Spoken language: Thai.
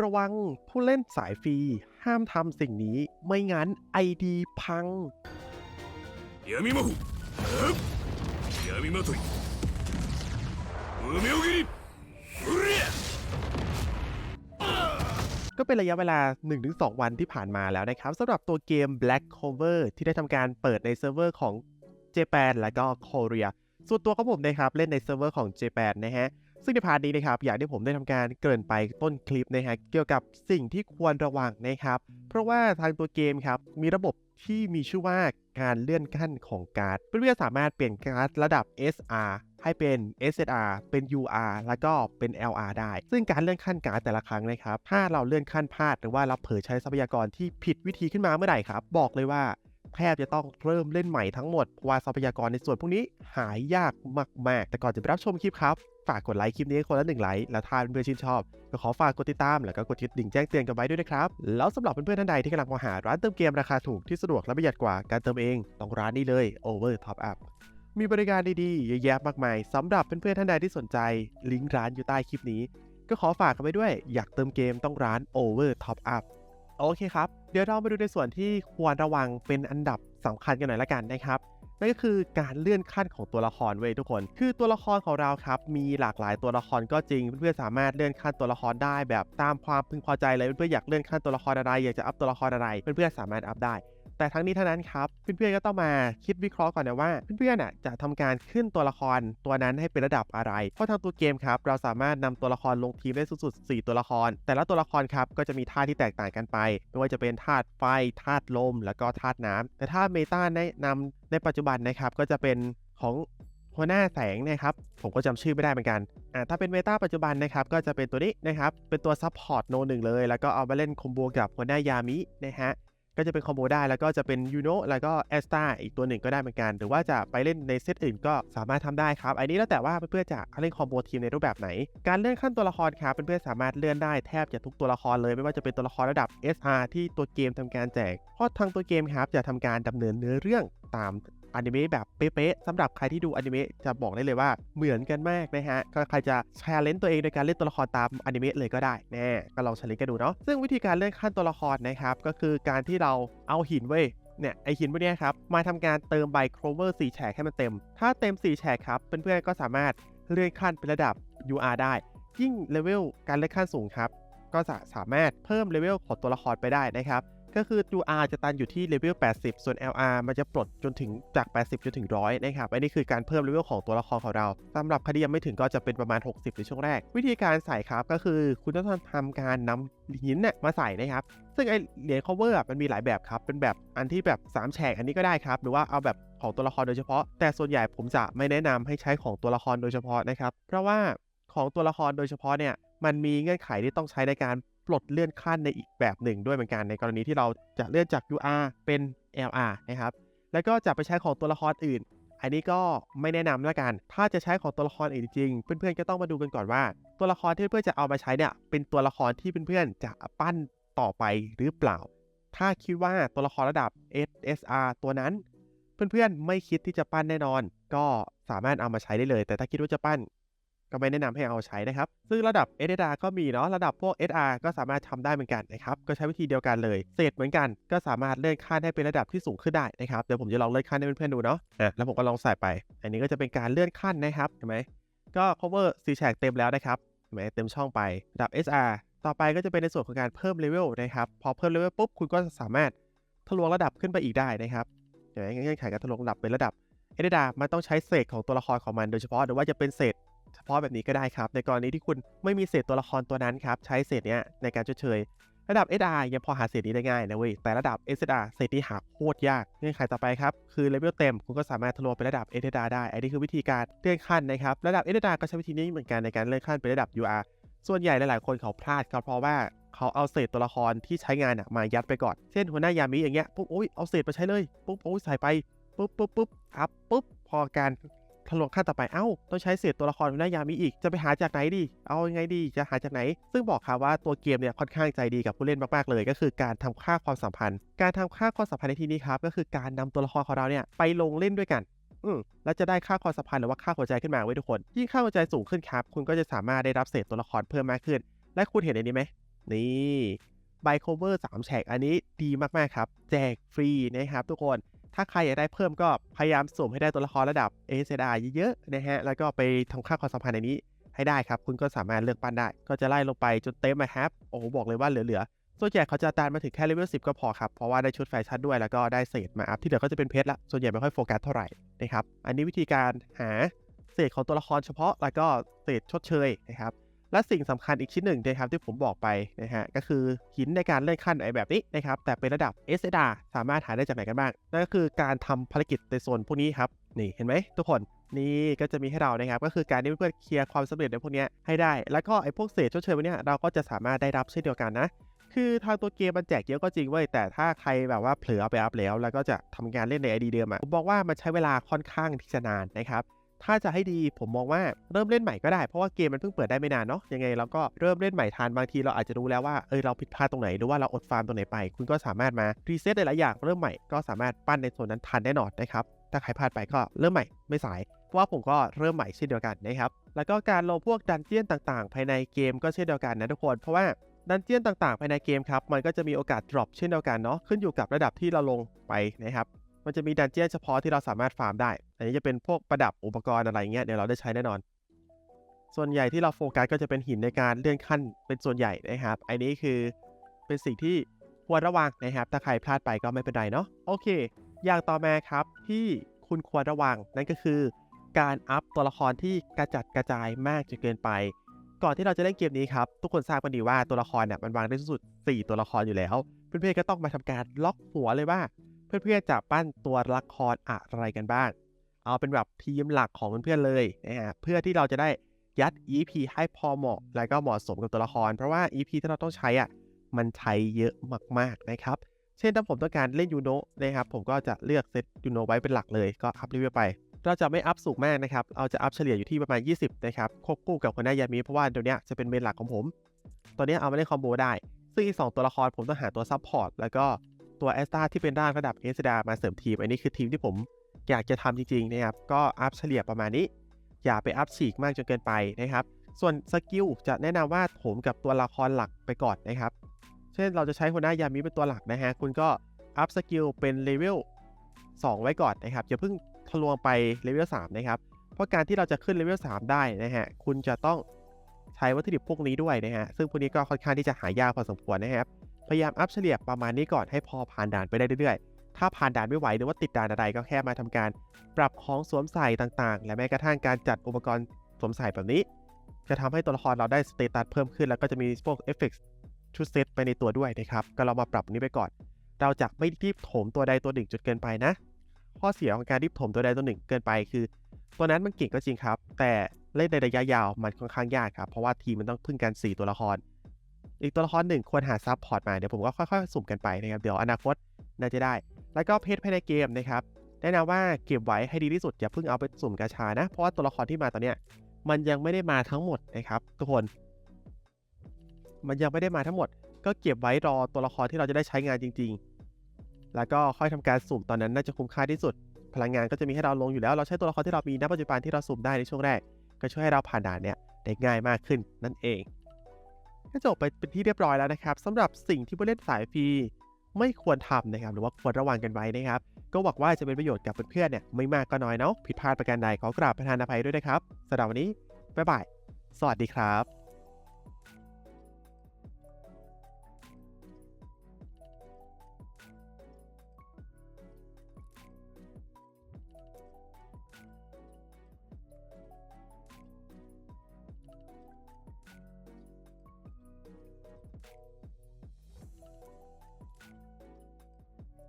ระวังผู้เล่นสายฟรี ห้ามทำสิ่งนี้ไม่งั้นไอดีพังก็เป็นระยะเวลา 1-2 วันที่ผ่านมาแล้วนะครับสำหรับตัวเกม Black Cover ที่ได้ทำการเปิดในเซิร์ฟเวอร์ของเจแปนและก็เกาหลีส่วนตัวของผมนะครับ เล่นในเซิร์ฟเวอร์ของเจแปนนะฮะ ซึ่งในพาร์ทนี้นะครับอย่างที่ผมได้ทำการเกริ่นไปต้นคลิปนะฮะเกี่ยวกับสิ่งที่ควรระวังนะครับ เพราะว่าทางตัวเกมครับมีระบบที่มีชื่อว่าการเลื่อนขั้นของการ์ดเพื่อนๆสามารถเปลี่ยนการ์ดระดับ SR ให้เป็น SSR เป็น UR แล้วก็เป็น LR ได้ ซึ่งการเลื่อนขั้นการ์ดแต่ละครั้งนะครับ ถ้าเราเลื่อนขั้นพลาดหรือว่าเราเผลอใช้ทรัพยากรที่ผิดวิธีขึ้นมาเมื่อไหร่ครับ บอกเลยว่า แทบจะต้องเริ่มเล่นใหม่ทั้งหมดเพราะว่าทรัพยากรในส่วนพวกนี้หายยากมากๆ แต่ก่อนจะไปรับชมคลิปครับ ฝากกดไลค์คลิปนี้ให้คนละหนึ่งไลค์ แล้วถ้าเพื่อนๆชื่นชอบ ก็ขอฝากกดติดตาม แล้วก็กดติดดิ่งแจ้งเตือนกันไว้ด้วยนะครับ แล้วสำหรับเพื่อนๆท่านใดที่กำลังมองหาร้านเติมเกมราคาถูกที่สะดวกและประหยัดกว่าการเติมเองต้องร้านนี้เลย Over Top Up มีบริการดีๆเยอะแยะมากมายสำหรับเพื่อนๆท่านใดที่สนใจ ลิงก์ร้านอยู่ใต้คลิปนี้ ก็ขอฝากกันไว้ด้วย อยากเติมเกมต้องร้าน Over Top Up โอเคครับ เดี๋ยวเรามาดูในส่วนที่ควรระวังเป็นอันดับสำคัญกันหน่อยละกันนะครับนั่นก็คือการเลื่อนขั้นของตัวละครเว้ยทุกคน คือตัวละครของเราครับ มีหลากหลายตัวละครก็จริง เพื่อนๆสามารถเลื่อนขั้นตัวละครได้แบบตามความพึงพอใจเลยเพื่อนๆอยากเลื่อนขั้นตัวละครอะไรอยากจะอัพตัวละครอะไรเพื่อนๆสามารถอัพได้ แต่ทั้งนี้ทั้งนั้นครับเพื่อนๆก็ต้องมาคิดวิเคราะห์ก่อนนะว่าเพื่อนๆน่ะจะทำการขึ้นตัวละครตัวนั้นให้เป็นระดับอะไร เพราะทางตัวเกมครับเราสามารถนำตัวละครลงทีมได้สูงสุด 4 ตัวละคร แต่ละตัวละครครับก็จะมีท่าที่แตกต่างกันไป ไม่ว่าจะเป็นธาตุไฟธาตุลม แล้วก็ธาตุน้ำแต่ถ้าเมตาแนะนำในปัจจุบันนะครับก็จะเป็นของหัวหน้าแสงนะครับผมก็จำชื่อไม่ได้เหมือนกันอ่าถ้าเป็นเมตาปัจจุบันนะครับก็จะเป็นตัวนี้นะครับเป็นตัวซับพอร์ตโนหนึ่งเลย แล้วก็เอามาเล่นคอมโบกับหัวหน้ายามินะฮะ ก็จะเป็นคอมโบได้แล้วก็จะเป็นยูโนแล้วก็แอสตาอีกตัวหนึ่งก็ได้เหมือนกัน หรือว่าจะไปเล่นในเซตอื่นก็สามารถทำได้ครับ อันนี้แล้วแต่ว่าเพื่อนๆจะเล่นคอมโบทีมในรูปแบบไหน การเลื่อนขั้นตัวละครครับเพื่อนๆสามารถเลื่อนได้แทบจะทุกตัวละครเลย ไม่ว่าจะเป็นตัวละครระดับ SR ที่ตัวเกมทำการแจกเพราะทางตัวเกมครับจะทำการดำเนินเนื้อเรื่องตาม อนิเมะแบบเป๊ะๆสำหรับใครที่ดูอนิเมะจะบอกได้เลยว่าเหมือนกันมากนะฮะก็ใครจะแชร์เลนตัวเองโดยการเล่นตัวละครตามอนิเมะเลยก็ได้แน่ก็ลองแชร์เลนกันดูเนาะซึ่งวิธีการเลื่อนขั้นตัวละครนะครับก็คือการที่เราเอาหินเว้ยเนี่ยไอหินพวกนี้ครับมาทำการเติมใบโครเวอร์4แฉกให้มันเต็ม ถ้าเต็ม 4แฉกครับเพื่อนๆก็สามารถเลื่อนขั้นเป็นระดับ UR ได้ ยิ่งเลเวลการเลื่อนขั้นสูงครับก็จะสามารถเพิ่มเลเวลของตัวละครไปได้นะครับ ก็คือ UR จะตันอยู่ที่เลเวล 80 ส่วน LR มันจะปลดจนถึงจาก 80 จนถึง 100 นะครับ อันนี้คือการเพิ่มเลเวลของตัวละครของเราสำหรับใครที่ยังไม่ถึงก็จะเป็นประมาณ 60 ในช่วงแรก วิธีการใส่ครับก็คือคุณต้องทำการนำหินเนี่ยมาใส่นะครับ ซึ่งไอเหรียญ cover มันมีหลายแบบครับ เป็นแบบอันที่แบบ 3 แฉกอันนี้ก็ได้ครับ หรือว่าเอาแบบของตัวละครโดยเฉพาะ แต่ส่วนใหญ่ผมจะไม่แนะนำให้ใช้ของตัวละครโดยเฉพาะนะครับ เพราะว่าของตัวละครโดยเฉพาะเนี่ยมันมีเงื่อนไขที่ต้องใช้ในการ ปลดเลื่อนขั้นในอีกแบบหนึ่งด้วยเหมือนกันในกรณีที่เราจะเลื่อนจาก UR เป็น LR นะครับ แล้วก็จะไปใช้ของตัวละครอื่น อันนี้ก็ไม่แนะนำและกัน ถ้าจะใช้ของตัวละครอื่นจริง เพื่อนๆก็ต้องมาดูกันก่อนว่า ตัวละครที่เพื่อนๆจะเอามาใช้เนี่ยเป็นตัวละครที่เพื่อนๆจะปั้นต่อไปหรือเปล่า ถ้าคิดว่าตัวละครระดับ SSR ตัวนั้น เพื่อนๆไม่คิดที่จะปั้นแน่นอน ก็สามารถเอามาใช้ได้เลย แต่ถ้าคิดว่าจะปั้น ก็ไม่แนะนำให้เอาใช้นะครับ ซึ่งระดับ SSR ก็มีเนาะ ระดับพวก SR ก็สามารถทำได้เหมือนกันนะครับ ก็ใช้วิธีเดียวกันเลย เศษเหมือนกัน ก็สามารถเลื่อนขั้นให้เป็นระดับที่สูงขึ้นได้นะครับ เดี๋ยวผมจะลองเลื่อนขั้นให้เพื่อนๆดูเนาะ อะ แล้วผมก็ลองใส่ไป อันนี้ก็จะเป็นการเลื่อนขั้นนะครับ เห็นไหม ก็ cover 4แฉกเต็มแล้วนะครับ เห็นไหมเต็มช่องไประดับ SR ต่อไปก็จะเป็นในส่วนของการเพิ่มเลเวลนะครับ พอเพิ่มเลเวลปุ๊บ คุณก็สามารถทะลวงระดับขึ้นไปอีกได้นะครับเห็นไหมเงื่อนไขการทะลวงระดับเป็นระดับ SSR มันต้องใช้เศษของตัวละครของมันโดยเฉพาะหรือว่าจะเป็นเศษ เฉพาะแบบนี้ก็ได้ครับ ในกรณีที่คุณไม่มีเศษตัวละครตัวนั้นครับ ใช้เศษเนี้ยในการชดเชย ระดับ SR ยังพอหาเศษนี้ได้ง่ายนะเว้ย แต่ระดับ SR เศษนี้หาโคตรยาก เงื่อนไขต่อไปครับ คือเลเวลเต็ม คุณก็สามารถทะลวงไประดับ SR ได้ อันนี้คือวิธีการเลื่อนขั้นนะครับ ระดับ SR ก็ใช้วิธีนี้เหมือนกันในการเลื่อนขั้นไประดับ UR ส่วนใหญ่หลายๆ คนเขาพลาดครับเพราะว่าเขาเอาเศษตัวละครที่ใช้งานมายัดไปก่อน เช่นหัวหน้ายามิอย่างเงี้ยปุ๊บโอ้ยเอาเศษมาใช้เลยปุ๊บโอ้ยใส่ไปปุ๊บปุ๊บปุ๊บอัพปุ๊บพอการ ทะลวงขั้นต่อไปเอ้าต้องใช้เศษตัวละครหัวหน้ายามีอีกจะไปหาจากไหนดีเอายังไงดีจะหาจากไหน ซึ่งบอกครับว่าตัวเกมเนี่ยค่อนข้างใจดีกับผู้เล่นมากๆเลย ก็คือการทำค่าความสัมพันธ์ การทำค่าความสัมพันธ์ในที่นี้ครับก็คือการนำตัวละครของเราเนี่ยไปลงเล่นด้วยกันอืมแล้วจะได้ค่าความสัมพันธ์หรือว่าค่าหัวใจขึ้นมาไว้ทุกคน ยิ่งค่าหัวใจสูงขึ้นครับ คุณก็จะสามารถได้รับเศษตัวละครเพิ่มมากขึ้น และคุณเห็นอันนี้ไหม นี่ใบโคเวอร์3แฉกอันนี้ดีมาก ๆ ครับ แจกฟรีนะครับทุกคน ถ้าใครอยากได้เพิ่มก็พยายามสุ่มให้ได้ตัวละครระดับ a อ d เยอะๆนะฮะ แล้วก็ไปทำค่าความสัมพันธ์ในนี้ให้ได้ครับ คุณก็สามารถเลือกปั้นได้ ก็จะไล่ลงไปจนเต็มนะครับ โอ้โห บอกเลยว่าเหลือๆ ส่วนใหญ่เขาจะตานมาถึงแค่เลเวล10ก็พอครับ เพราะว่าได้ชุดแฟชั่นด้วย แล้วก็ได้เศษมาอัพ ที่เหลือก็จะเป็นเพชรละ ส่วนใหญ่ไม่ค่อยโฟกัสเท่าไหร่นะครับ อันนี้วิธีการหาเศษของตัวละครเฉพาะ แล้วก็เศษชดเชยนะครับ และสิ่งสำคัญอีกชิ้นหนึ่งนะครับที่ผมบอกไปนะฮะก็คือหินในการเลื่อนขั้นไอแบบนี้นะครับแต่เป็นระดับ s d r สามารถหาได้จากไหนกันบ้าง นั่นก็คือการทำภารกิจในโซนพวกนี้ครับนี่เห็นไหมทุกคนนี่ก็จะมีให้เรานะครับก็คือการที่เพื่อนเคลียร์ความสำเร็จในพวกนี้ให้ได้ แล้วก็ไอพวกเศษชดเชยพวกเนี้ยเราก็จะสามารถได้รับเช่นเดียวกันนะคือทางตัวเกมมันแจกเยอะก็จริงเว้ยแต่ถ้าใครแบบว่าเผลอเอไปอัพแล้ว แล้วก็จะทำงานเล่นในไอดีเดิมอะผมบอกว่ามันใช้เวลาค่อนข้างที่จะนานนะครับ ถ้าจะให้ดีผมมองว่าเริ่มเล่นใหม่ก็ได้เพราะว่าเกมมันเพิ่งเปิดได้ไม่นานเนาะยังไงเราก็เริ่มเล่นใหม่ทานบางทีเราอาจจะรู้แล้วว่าเออเราผิดพลาดตรงไหนหรือว่าเราอดฟาร์มตรงไหนไป คุณก็สามารถมารีเซ็ตหลายอย่างเริ่มใหม่ก็สามารถปั้นในส่วนนั้นทันแน่นอนนะครับถ้าใครพลาดไปก็เริ่มใหม่ไม่สายเพราะว่าผมก็เริ่มใหม่เช่นเดียวกันนะครับแล้วก็การลงพวกดันเจียนต่างๆ ภายในเกมก็เช่นเดียวกันนะทุกคนเพราะว่าดันเจียนต่างๆ ภายในเกมครับ มันก็จะมีโอกาส drop เช่นเดียวกันเนาะ ขึ้นอยู่กับระดับที่เราลงไปนะครับ มันจะมีดันเจี้ยนเฉพาะที่เราสามารถฟาร์มได้ อันนี้จะเป็นพวกประดับอุปกรณ์อะไรเงี้ยเดี๋ยวเราได้ใช้แน่นอน ส่วนใหญ่ที่เราโฟกัสก็จะเป็นหินในการเลื่อนขั้นเป็นส่วนใหญ่นะครับ อันนี้คือเป็นสิ่งที่ควรระวังนะครับ ถ้าใครพลาดไปก็ไม่เป็นไรเนาะ โอเค อย่างต่อมาครับที่คุณควรระวังนั่นก็คือ การอัพตัวละครที่กระจัดกระจายมากจนเกินไป ก่อนที่เราจะเล่นเกมนี้ครับทุกคนทราบกันดีว่าตัวละครเนี่ยมันวางได้ที่สุด 4 ตัวละครอยู่แล้ว เพื่อนๆก็ต้องมาทำการล็อกหัวเลยว่า เพื่อนๆจะปั้นตัวละครอะไรกันบ้าง เอาเป็นแบบทีมหลักของเพื่อนๆเลยนะฮะเพื่อที่เราจะได้ยัด EP ให้พอเหมาะ และก็เหมาะสมกับตัวละคร เพราะว่า EP ที่เราต้องใช้อะมันใช้เยอะมากๆนะครับ เช่นถ้าผมต้องการเล่นยูโนะนะครับผมก็จะเลือกเซตยูโนะไว้เป็นหลักเลยก็อัพเลเวลไป เราจะไม่อัพสูงมากนะครับเราจะอัพเฉลี่ยอยู่ที่ประมาณ 20 นะครับควบคู่กับคนหน้ายามีเพราะว่าเดี๋ยวนี้จะเป็นเมนหลักของผม ตอนนี้เอามาเล่นคอมโบได้ซึ่งอีกสองตัวละครผมต้องหาตัวซับพอร์ตแล้วก็ ตัวแอสตาที่เป็นร่างระดับเอสดามาเสริมทีม อันนี้คือทีมที่ผมอยากจะทำจริงๆนะครับ ก็อัพเฉลี่ยประมาณนี้ อย่าไปอัพฉีกมากจนเกินไปนะครับ ส่วนสกิลจะแนะนำว่าโถมกับตัวละครหลักไปก่อนนะครับ เช่นเราจะใช้หัวหน้ายามิเป็นตัวหลักนะฮะ คุณก็อัพสกิลเป็นเลเวล2ไว้ก่อนนะครับอย่าเพิ่งทะลวงไปเลเวล3นะครับ เพราะการที่เราจะขึ้นเลเวล3ได้นะฮะ คุณจะต้องใช้วัตถุดิบพวกนี้ด้วยนะฮะ ซึ่งพวกนี้ก็ค่อนข้างที่จะหายากพอสมควรนะครับ พยายามอัพเฉลี่ยประมาณนี้ก่อนให้พอผ่านด่านไปได้เรื่อยๆ ถ้าผ่านด่านไม่ไหวหรือว่าติดด่านอะไรก็แค่มาทำการ ปรับของสวมใส่ต่างๆ และแม้กระทั่งการจัดอุปกรณ์สวมใส่แบบนี้ จะทำให้ตัวละครเราได้สเตตัสเพิ่มขึ้นแล้วก็จะมีพวกเอฟเฟกต์ชุดเซตไปในตัวด้วยนะครับ ก็เรามาปรับนี้ไปก่อน เราจะไม่รีบโถมตัวใดตัวหนึ่งจนเกินไปนะ ข้อเสียของการรีบโถมตัวใดตัวหนึ่งเกินไปคือ ตัวนั้นมันเก่งก็จริงครับ แต่เล่นในระยะยาวมันค่อนข้างยากครับ เพราะว่าทีมมันต้องพึ่งกัน 4 ตัวละคร อีกตัวละครหนึ่งควรหาซับพอร์ตมาเดี๋ยวผมก็ค่อยๆสุ่มกันไปนะครับเดี๋ยวอนาคตน่าจะได้ แล้วก็เพจภายในเกมนะครับแนะนำว่าเก็บไว้ให้ดีที่สุดอย่าเพิ่งเอาไปสุ่มกาชานะ เพราะว่าตัวละครที่มาตอนเนี้ยมันยังไม่ได้มาทั้งหมดนะครับ ทุกคน มันยังไม่ได้มาทั้งหมด ก็เก็บไว้รอตัวละครที่เราจะได้ใช้งานจริง ๆ แล้วก็ค่อยทำการสุ่มตอนนั้นน่าจะคุ้มค่าที่สุด พลังงานก็จะมีให้เราลงอยู่แล้ว เราใช้ตัวละครที่เรามีณปัจจุบันที่เราสุ่มได้ในช่วงแรก ก็ช่วยให้เราผ่านด่านเนี้ยได้ง่ายมากขึ้นนั่นเอง ก็จบไปเป็นที่เรียบร้อยแล้วนะครับสำหรับสิ่งที่ผู้เล่นสายฟรีไม่ควรทำนะครับหรือว่าควรระวังกันไว้นะครับ ก็หวังว่าจะเป็นประโยชน์กับเพื่อนๆเนี่ยไม่มากก็น้อยเนาะผิดพลาดประการใดขอกราบประทานอภัยด้วยนะครับสำหรับวันนี้บ๊ายบายสวัสดีครับ